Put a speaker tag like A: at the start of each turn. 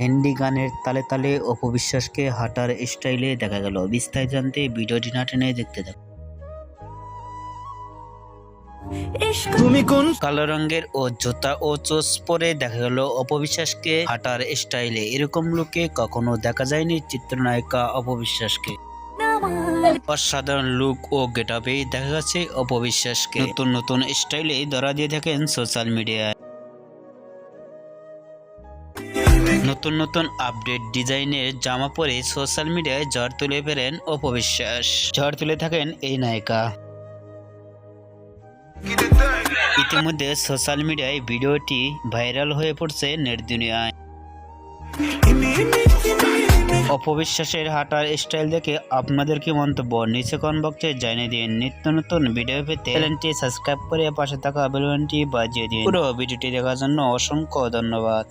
A: হিন্দি গানের তালে তালে অপবিশ্বাসকে হাঁটার স্টাইলে দেখা গেল। বিস্তারিত জানতে ভিডিওটি না টেনে দেখতে থাকুন।
B: তুমি কোন
A: কালো রঙের ও জুতা ও চোস পরে দেখা গেল অপবিশ্বাসকে হাঁটার স্টাইলে। এরকম লুকে কখনো দেখা যায়নি চিত্রনায়িকা অপবিশ্বাসকে। অসাধারণ লুক ও গেটআপেই দেখা গেছে অপবিশ্বাসকে। নতুন নতুন স্টাইলে ধরা দিয়ে থাকেন সোশ্যাল মিডিয়ায় নতুন নতুন আপডেট ডিজাইনের জামা পরে সোশ্যাল মিডিয়ায় ঝড় তুলে ফেরেন অপবিশ্বাস ঝড় তুলে থাকেন এই নায়িকা। ইতিমধ্যে সোশ্যাল মিডিয়ায় ভিডিওটি ভাইরাল হয়ে পড়ছে নেট দুনিয়ায় অপবিশ্বাসের হাঁটার স্টাইল দেখে আপনাদের কি মন্তব্য? নিচে বক্সে জানিয়ে দিন। নিত্য নতুন ভিডিও পেতে চ্যানেলটি সাবস্ক্রাইব করে পাশে থাকা বেলবনটি বাজিয়ে দিন। পুরো ভিডিওটি দেখার জন্য অসংখ্য ধন্যবাদ।